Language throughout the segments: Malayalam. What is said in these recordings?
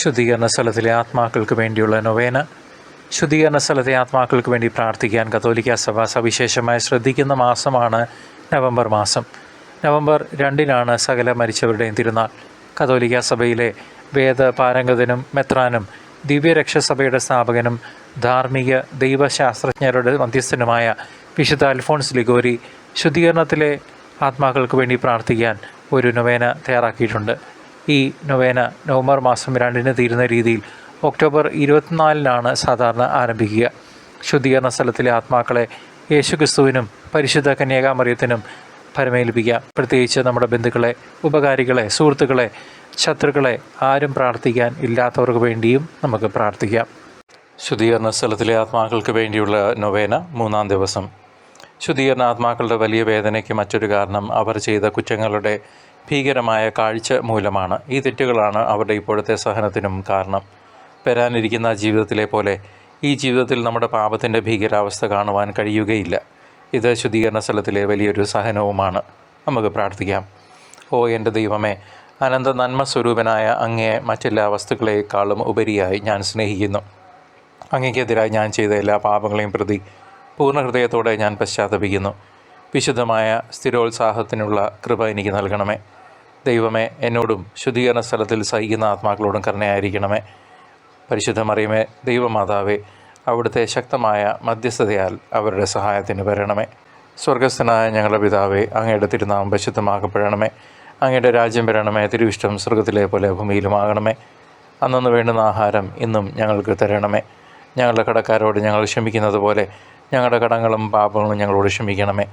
ശുദ്ധീകരണ സ്ഥലത്തിലെ ആത്മാക്കൾക്ക് വേണ്ടിയുള്ള നൊവേന. ശുദ്ധീകരണ സ്ഥലത്തെ ആത്മാക്കൾക്ക് വേണ്ടി പ്രാർത്ഥിക്കാൻ കത്തോലിക്ക സഭ സവിശേഷമായി ശ്രദ്ധിക്കുന്ന മാസമാണ് നവംബർ മാസം. നവംബർ രണ്ടിനാണ് സകല മരിച്ചവരുടെയും തിരുനാൾ. കത്തോലിക്ക സഭയിലെ വേദ പാരംഗതനും മെത്രാനും ദിവ്യരക്ഷസഭയുടെ സ്ഥാപകനും ധാർമ്മിക ദൈവശാസ്ത്രജ്ഞരുടെ മധ്യസ്ഥനുമായ വിശുദ്ധ അൽഫോൺസ് ലിഗോരി ശുദ്ധീകരണത്തിലെ ആത്മാക്കൾക്ക് വേണ്ടി പ്രാർത്ഥിക്കാൻ ഒരു നൊവേന തയ്യാറാക്കിയിട്ടുണ്ട്. ഈ നൊവേന നവംബർ മാസം രണ്ടിന് തീരുന്ന രീതിയിൽ ഒക്ടോബർ ഇരുപത്തിനാലിനാണ് സാധാരണ ആരംഭിക്കുക. ശുദ്ധീകരണ സ്ഥലത്തിലെ ആത്മാക്കളെ യേശുക്രിസ്തുവിനും പരിശുദ്ധ കന്യാകാമറിയത്തിനും പരമേൽപ്പിക്കാം പ്രത്യേകിച്ച് നമ്മുടെ ബന്ധുക്കളെ ഉപകാരികളെ സുഹൃത്തുക്കളെ ശത്രുക്കളെ ആരും പ്രാർത്ഥിക്കാൻ ഇല്ലാത്തവർക്ക് വേണ്ടിയും നമുക്ക് പ്രാർത്ഥിക്കാം. ശുദ്ധീകരണ സ്ഥലത്തിലെ ആത്മാക്കൾക്ക് വേണ്ടിയുള്ള നൊവേന മൂന്നാം ദിവസം. ശുദ്ധീകരണ ആത്മാക്കളുടെ വലിയ വേദനയ്ക്ക് മറ്റൊരു കാരണം അവർ ചെയ്ത കുറ്റങ്ങളുടെ ഭീകരമായ കാഴ്ച മൂലമാണ് ഈ തെറ്റുകളാണ് അവരുടെ ഇപ്പോഴത്തെ സഹനത്തിനും കാരണം. വരാനിരിക്കുന്ന ജീവിതത്തിലെ പോലെ ഈ ജീവിതത്തിൽ നമ്മുടെ പാപത്തിന്റെ ഭീകരാവസ്ഥ കാണുവാൻ കഴിയുകയില്ല. ഇത് ശുദ്ധീകരണ സ്ഥലത്തിലെ വലിയൊരു സഹനവുമാണ്. നമുക്ക് പ്രാർത്ഥിക്കാം. ഓ എന്റെ ദൈവമേ അനന്ത നന്മ സ്വരൂപനായ അങ്ങയെ മറ്റെല്ലാ വസ്തുക്കളെക്കാളും ഉപരിയായി ഞാൻ സ്നേഹിക്കുന്നു. അങ്ങയ്ക്കെതിരായി ഞാൻ ചെയ്ത എല്ലാ പാപങ്ങളെയും പ്രതി പൂർണ ഹൃദയത്തോടെ ഞാൻ പശ്ചാത്തപിക്കുന്നു. വിശുദ്ധമായ സ്ഥിരോത്സാഹത്തിനുള്ള കൃപ എനിക്ക് നൽകണമേ. ദൈവമേ എന്നോടും ശുദ്ധീകരണ സ്ഥലത്തിൽ സഹിക്കുന്ന ആത്മാക്കളോടും കരുണയായിരിക്കണമേ. പരിശുദ്ധ മറിയമേ ദൈവമാതാവേ അവിടുത്തെ ശക്തമായ മധ്യസ്ഥതയാൽ അവരുടെ സഹായത്തിന് വരണമേ. സ്വർഗസ്ഥനായ ഞങ്ങളുടെ പിതാവേ അങ്ങയുടെ തിരുനാമം പരിശുദ്ധമാക്കപ്പെടണമേ. അങ്ങയുടെ രാജ്യം വരണമേ തിരുവിഷ്ടം സ്വർഗത്തിലെ പോലെ ഭൂമിയിലുമാകണമേ. അന്നു വേണ്ടുന്ന ആഹാരം ഇന്നും ഞങ്ങൾക്ക് തരണമേ. ഞങ്ങളുടെ കടക്കാരോട് ഞങ്ങൾ ക്ഷമിക്കുന്നത് പോലെ ഞങ്ങളുടെ കടങ്ങളും പാപങ്ങളും ഞങ്ങളോട് ക്ഷമിക്കണമേ.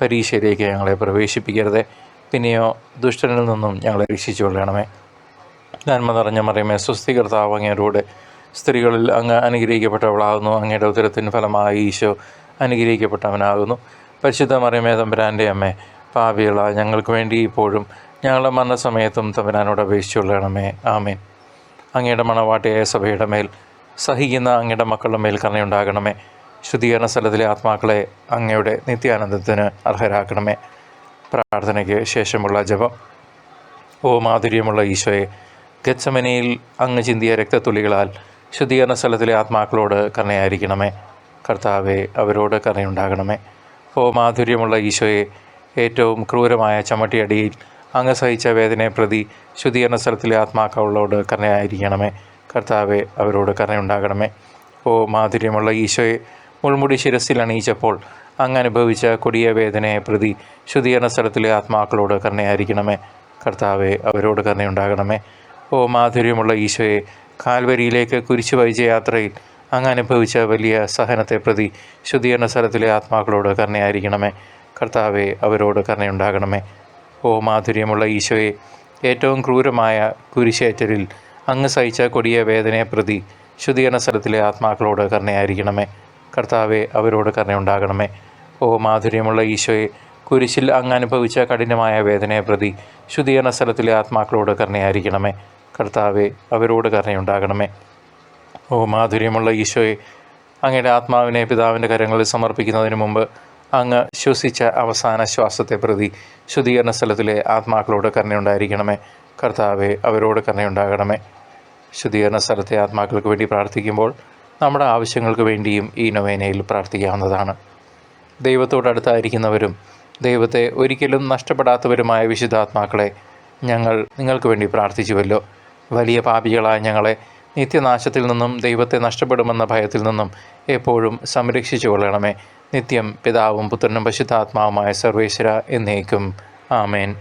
പരീക്ഷയിലേക്ക് ഞങ്ങളെ പ്രവേശിപ്പിക്കരുതേ. പിന്നെയോ ദുഷ്ടനിൽ നിന്നും ഞങ്ങളെ രക്ഷിച്ചു കൊള്ളണമേ. നന്മ നിറഞ്ഞ മറിയമേ സ്വസ്ഥികർത്താവ് അങ്ങേരോട് സ്ത്രീകളിൽ അങ്ങ് അനുഗ്രഹിക്കപ്പെട്ടവളാകുന്നു. അങ്ങയുടെ ഉദരത്തിന് ഫലമായി ഈശോ അനുഗ്രഹിക്കപ്പെട്ടവനാകുന്നു. പരിശുദ്ധ മറിയമേ തമ്പുരാന്റെ അമ്മേ പാപികള ഞങ്ങൾക്ക് വേണ്ടി ഇപ്പോഴും ഞങ്ങളുടെ മരണസമയത്തും തമ്പുരാനോട് അപേക്ഷിച്ചുകൊള്ളണമേ ആമേൻ. അങ്ങയുടെ മണവാട്ടിയായ സഭയുടെ മേൽ സഹിക്കുന്ന അങ്ങയുടെ മക്കളുടെ മേൽ കരുണയുണ്ടാകണമേ. ശുദ്ധീകരണ സ്ഥലത്തിലെ ആത്മാക്കളെ അങ്ങയുടെ നിത്യാനന്ദത്തിന് അർഹരാക്കണമേ. പ്രാർത്ഥനയ്ക്ക് ശേഷമുള്ള ജപം. ഓ മാധുര്യമുള്ള ഈശോയെ ഗച്ചമനയിൽ അങ്ങ് ചിന്തിയ രക്തത്തുള്ളികളാൽ ശുദ്ധീകരണ സ്ഥലത്തിലെ ആത്മാക്കളോട് കരുണയായിരിക്കണമേ. കർത്താവെ അവരോട് കരുണയുണ്ടാകണമേ. ഓ മാധുര്യമുള്ള ഈശോയെ ഏറ്റവും ക്രൂരമായ ചമ്മട്ടിയടിയിൽ അങ്ങ് സഹിച്ച വേദനയെ പ്രതി ശുദ്ധീകരണ സ്ഥലത്തിലെ ആത്മാക്കളോട് കരുണയായിരിക്കണമേ. കർത്താവെ അവരോട് കരുണയുണ്ടാകണമേ. ഓ മാധുര്യമുള്ള ഈശോയെ മുൾമുടി ശിരസിൽ അണിയിച്ചപ്പോൾ അങ്ങ് അനുഭവിച്ച കൊടിയ വേദനയെ പ്രതി ശുദ്ധീകരണ സ്ഥലത്തിലെ ആത്മാക്കളോട് കരുണയായിരിക്കണമേ. കർത്താവെ അവരോട് കരുണയുണ്ടാകണമേ. ഓ മാധുര്യമുള്ള ഈശോയെ കാൽവരിയിലേക്ക് കുരിശു വഹിച്ച യാത്രയിൽ അങ്ങ് അനുഭവിച്ച വലിയ സഹനത്തെ പ്രതി ശുദ്ധീകരണ സ്ഥലത്തിലെ ആത്മാക്കളോട് കരുണയായിരിക്കണമേ. കർത്താവെ അവരോട് കരുണയുണ്ടാകണമേ. ഓ മാധുര്യമുള്ള ഈശോയെ ഏറ്റവും ക്രൂരമായ കുരിശേറ്റലിൽ അങ്ങ് സഹിച്ച കൊടിയ വേദനയെ പ്രതി ശുദ്ധീകരണ സ്ഥലത്തിലെ ആത്മാക്കളോട് കരുണയായിരിക്കണമേ. കർത്താവെ അവരോട് കരുണയുണ്ടാകണമേ. ഓ മാധുര്യമുള്ള ഈശോയെ കുരിശിൽ അങ്ങ് അനുഭവിച്ച കഠിനമായ വേദനയെ പ്രതി ശുദ്ധീകരണ സ്ഥലത്തിലെ ആത്മാക്കളോട് കരുണയായിരിക്കണമേ. കർത്താവെ അവരോട് കരുണയുണ്ടാകണമേ. ഓ മാധുര്യമുള്ള ഈശോയെ അങ്ങയുടെ ആത്മാവിനെ പിതാവിന്റെ കരങ്ങളിൽ സമർപ്പിക്കുന്നതിന് മുമ്പ് അങ്ങ് ശ്വസിച്ച അവസാന ശ്വാസത്തെ പ്രതി ശുദ്ധീകരണ സ്ഥലത്തിലെ ആത്മാക്കളോട് കരുണയുണ്ടായിരിക്കണമേ. കർത്താവെ അവരോട് കരുണയുണ്ടാകണമേ. ശുദ്ധീകരണ സ്ഥലത്തെ ആത്മാക്കൾക്ക് വേണ്ടി പ്രാർത്ഥിക്കുമ്പോൾ നമ്മുടെ ആവശ്യങ്ങൾക്ക് വേണ്ടിയും ഈ നൊവേനയിൽ പ്രാർത്ഥിക്കാവുന്നതാണ്. ദൈവത്തോടടുത്തായിരിക്കുന്നവരും ദൈവത്തെ ഒരിക്കലും നഷ്ടപ്പെടാത്തവരുമായ വിശുദ്ധാത്മാക്കളെ ഞങ്ങൾ നിങ്ങൾക്ക് വേണ്ടി പ്രാർത്ഥിച്ചുവല്ലോ. വലിയ പാപികളായ ഞങ്ങളെ നിത്യനാശത്തിൽ നിന്നും ദൈവത്തെ നഷ്ടപ്പെടുമെന്ന ഭയത്തിൽ നിന്നും എപ്പോഴും സംരക്ഷിച്ചു കൊള്ളണമേ. നിത്യം പിതാവും പുത്രനും പശുദ്ധാത്മാവുമായ സർവേശ്വര എന്നേക്കും. ആമേൻ.